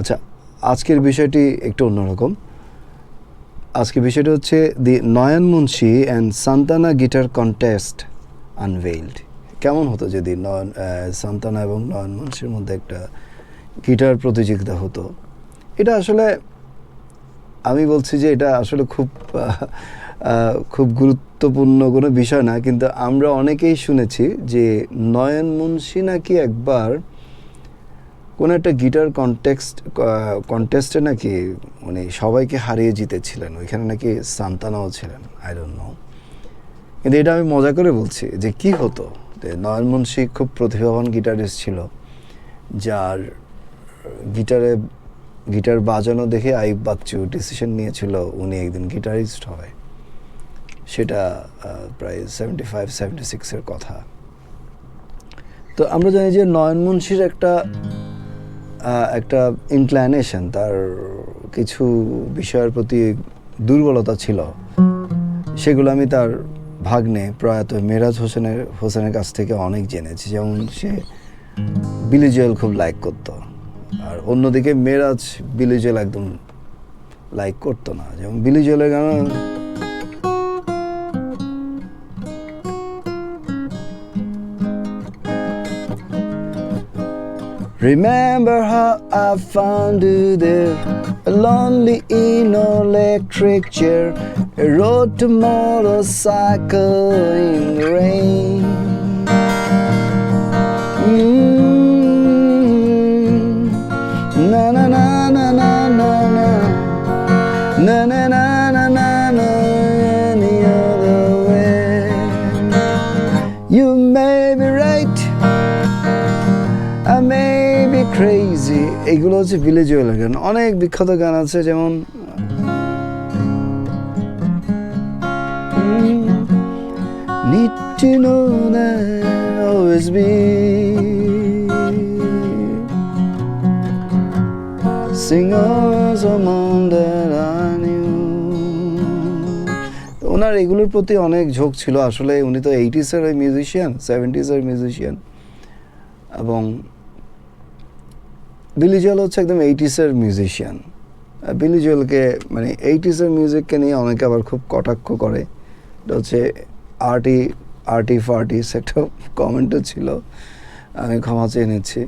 আচ্ছা আজকের বিষয়টি একটু অন্যরকম। আজকের বিষয়টা হচ্ছে the Nayan Munshi and Santana guitar contest unveiled. কেমন হতো যদি নয়ন সান্তানা এবং নয়ন মুন্সির মধ্যে একটা গিটার প্রতিযোগিতা হতো? এটা আসলে আমি বলছি যে এটা আসলে খুব খুব গুরুত্বপূর্ণ কোনো বিষয় না, কিন্তু আমরা অনেকেই শুনেছি যে নয়ন মুন্সি নাকি একবার কোনো একটা গিটার কন্টেক্সট কন্টেস্টে নাকি মানে সবাইকে হারিয়ে জিতেছিলেন। ওইখানে নাকি সান্তানাও ছিলেন আই ডোন্ট নো কিন্তু এটা আমি মজা করে বলছি যে কি হতো নয়ন মুন্সি খুব প্রতিভাবান গিটারিস্ট ছিল, যার গিটারে গিটার বাজানো দেখে আইব বাচ্চু ডিসিশন নিয়েছিল উনি একদিন গিটারিস্ট হয়। সেটা প্রায় সেভেন্টি ফাইভ সেভেন্টি সিক্সের কথা। তো আমরা জানি যে নয়ন মুন্সির একটা একটা ইনক্লাইনেশন তার কিছু বিষয়ের প্রতি দুর্বলতা ছিল। সেগুলো আমি তার ভাগ্নে প্রয়াত মেরাজ হোসেনের হোসেনের কাছ থেকে অনেক জেনেছি, যেমন সে বিলি জয়েল খুব লাইক করতো। আর অন্যদিকে মেরাজ বিলি জয়েল একদম লাইক করতো না। যেমন বিলি জয়েলের গান Remember how I found you there, lonely in an electric chair, a road to motorcycle in the rain. Crazy, এগুলো হচ্ছে ভিলেজ ওয়েলের গান। অনেক বিখ্যাত গান আছে, যেমন ওনার এগুলোর প্রতি অনেক ঝোঁক ছিল। আসলে উনি তো এইটিসের মিউজিশিয়ান সেভেন্টিসের মিউজিশিয়ান এবং বিলি জয়েল হচ্ছে একদম এইটিসের মিউজিশিয়ান বিলি জয়েলকে মানে এইটিসের মিউজিককে নিয়ে অনেকে আবার খুব কটাক্ষ করে। এটা হচ্ছে আর্টি আর্টি ফার্টিস একটা কমেন্টও ছিল। আমি ক্ষমা চেয়ে নিচ্ছি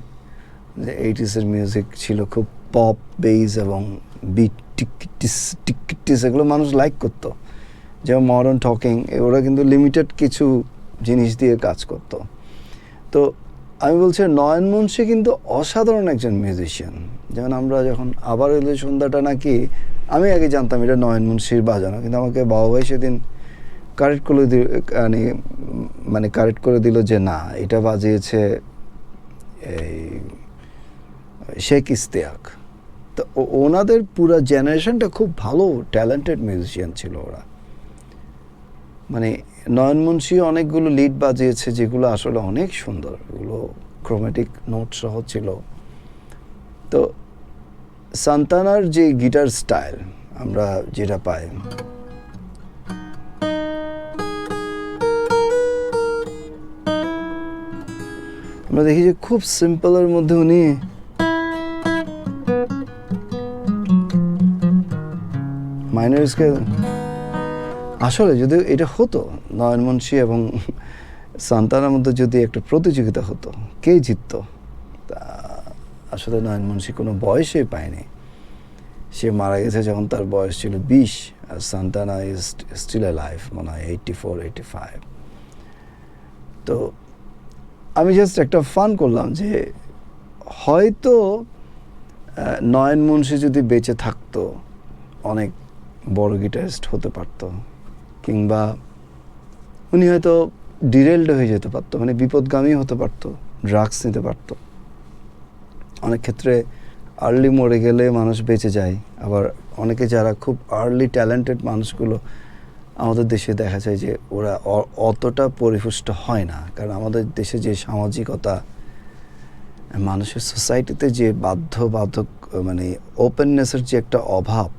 যে এইটিসের মিউজিক ছিল খুব পপ বেইজ এবং বিট টিকিটিস টিকিটিস এগুলো মানুষ লাইক করতো। যেমন মডার্ন টকিং ওরা কিন্তু লিমিটেড কিছু জিনিস দিয়ে কাজ করতো। তো আমি বলছি, নয়ন মুন্সি কিন্তু অসাধারণ একজন মিউজিশিয়ান যেমন আমরা যখন আবার এলো সন্ধ্যাটা নাকি, আমি আগে জানতাম এটা নয়ন মুন্সির বাজানো, কিন্তু আমাকে বাবা ভাই সেদিন কারেক্ট করে দিল মানে মানে কারেক্ট করে দিল যে না, এটা বাজিয়েছে এই শেখ ইস্তেয়াক তো ওনাদের পুরো জেনারেশনটা খুব ভালো ট্যালেন্টেড মিউজিশিয়ান ছিল ওরা। মানে নয়ন মুন্সি অনেকগুলো লিড বাজিয়েছে যেগুলো আসলে অনেক সুন্দর। এগুলো ক্রোমেটিক নোট সহ ছিল। তো সান্তানার যে গিটার স্টাইল আমরা যেটা পাই। আমরা দেখি যে খুব সিম্পলের মধ্যে উনি মাইনর স্কেল আসলে যদি এটা হতো নয়ন মুন্সি এবং সান্তানার মধ্যে যদি একটা প্রতিযোগিতা হতো, কে জিততো? আসলে নয়ন মুন্সি কোনো বয়সই পায়নি। সে মারা গেছে যখন তার বয়স ছিল বিশ, আর Santana is still A life মনে হয় এইটটি ফোর এইটটি ফাইভ তো আমি জাস্ট একটা ফান করলাম যে হয়তো নয়ন মুন্সি যদি বেঁচে থাকতো, অনেক বড় গিটারিস্ট হতে পারতো। কিংবা উনি হয়তো ডিরেলড হয়ে যেতে পারতো মানে বিপদগামী হতে পারতো, ড্রাগস নিতে পারতো। অনেক ক্ষেত্রে আর্লি মরে গেলে মানুষ বেঁচে যায়, আবার অনেকে যারা খুব আর্লি ট্যালেন্টেড মানুষগুলো, আমাদের দেশে দেখা যায় যে ওরা অতটা পরিপুষ্ট হয় না। কারণ আমাদের দেশে যে সামাজিকতা, মানুষের সোসাইটিতে যে বাধ্য বাধক মানে ওপেননেসের যে একটা অভাব,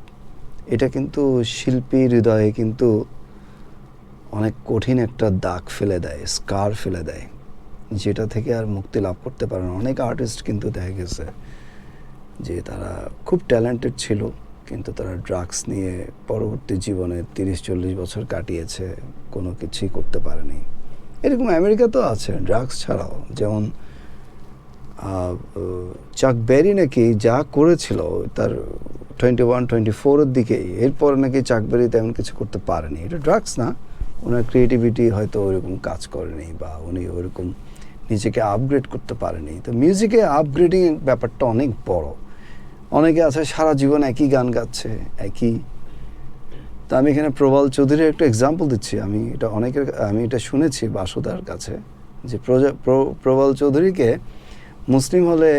এটা কিন্তু শিল্পী হৃদয়ে কিন্তু অনেক কঠিন একটা দাগ ফেলে দেয় স্কার ফেলে দেয়, যেটা থেকে আর মুক্তি লাভ করতে পারে না। অনেক আর্টিস্ট কিন্তু দেখা গেছে যে তারা খুব ট্যালেন্টেড ছিল, কিন্তু তারা ড্রাগস নিয়ে পরবর্তী জীবনে তিরিশ, চল্লিশ বছর কাটিয়েছে, কোনো কিছুই করতে পারেনি। এরকম আমেরিকাতেও আছে ড্রাগস ছাড়াও। যেমন চাক বেরি নাকি যা করেছিল, তার টোয়েন্টি ওয়ান টোয়েন্টি ফোরের দিকেই, এরপর নাকি চাক বেরি তেমন কিছু করতে পারেনি। এটা ড্রাগস না। ওনার ক্রিয়েটিভিটি হয়তো ওইরকম কাজ করেনি বা উনি ওইরকম নিজেকে আপগ্রেড করতে পারেনি। তো মিউজিকে আপগ্রেডিং ব্যাপারটা অনেক বড়। অনেকে আছে সারা জীবন একই গান গাচ্ছে, একই। তা আমি এখানে প্রবাল চৌধুরীর একটা এক্সাম্পল দিচ্ছি। আমি এটা অনেকের, আমি এটা শুনেছি বাসুদার কাছে যে প্রবাল চৌধুরীকে মুসলিম হলে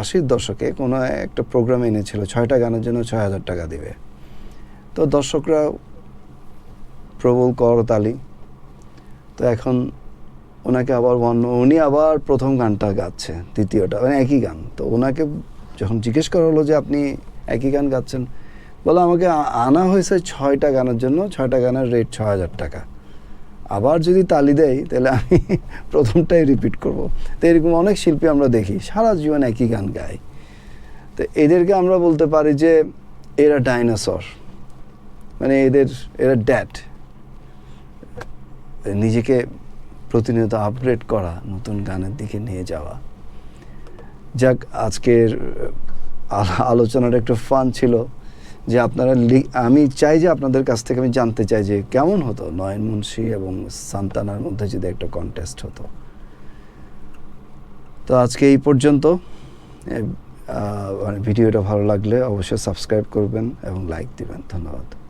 আশির দশকে কোনো একটা প্রোগ্রাম এনেছিল, ছয়টা গানের জন্য ছয় হাজার টাকা দিবে। তো দর্শকরা প্রবল করতালি তো এখন ওনাকে আবার উনি আবার প্রথম গানটা গাচ্ছে, দ্বিতীয়টা মানে একই গান। তো ওনাকে যখন জিজ্ঞেস করা হলো যে আপনি একই গান গাচ্ছেন, বলে আমাকে আনা হয়েছে ছয়টা গানের জন্য, ছয়টা গানের রেট ছ হাজার টাকা। আবার যদি তালি দেয় তাহলে আমি প্রথমটাই রিপিট করব। তো এরকম অনেক শিল্পী আমরা দেখি, সারা জীবন একই গান গায়। তো এদেরকে আমরা বলতে পারি যে এরা ডাইনোসর মানে এদের, এরা ড্যাট নিজেকে প্রতিনিয়ত আপগ্রেড করা, নতুন গানের দিকে নিয়ে যাওয়া। যাক, আজকের আ- আলোচনাটা একটু ফান ছিল যে আপনারা আমি চাই যে আপনাদের কাছ থেকে আমি জানতে চাই যে কেমন হতো নয়ন মুন্সি এবং সান্তানার মধ্যে যদি একটা কন্টেস্ট হতো। তো আজকে এই পর্যন্ত। মানে ভিডিওটা ভালো লাগলে অবশ্যই সাবস্ক্রাইব করবেন এবং লাইক দিবেন। ধন্যবাদ।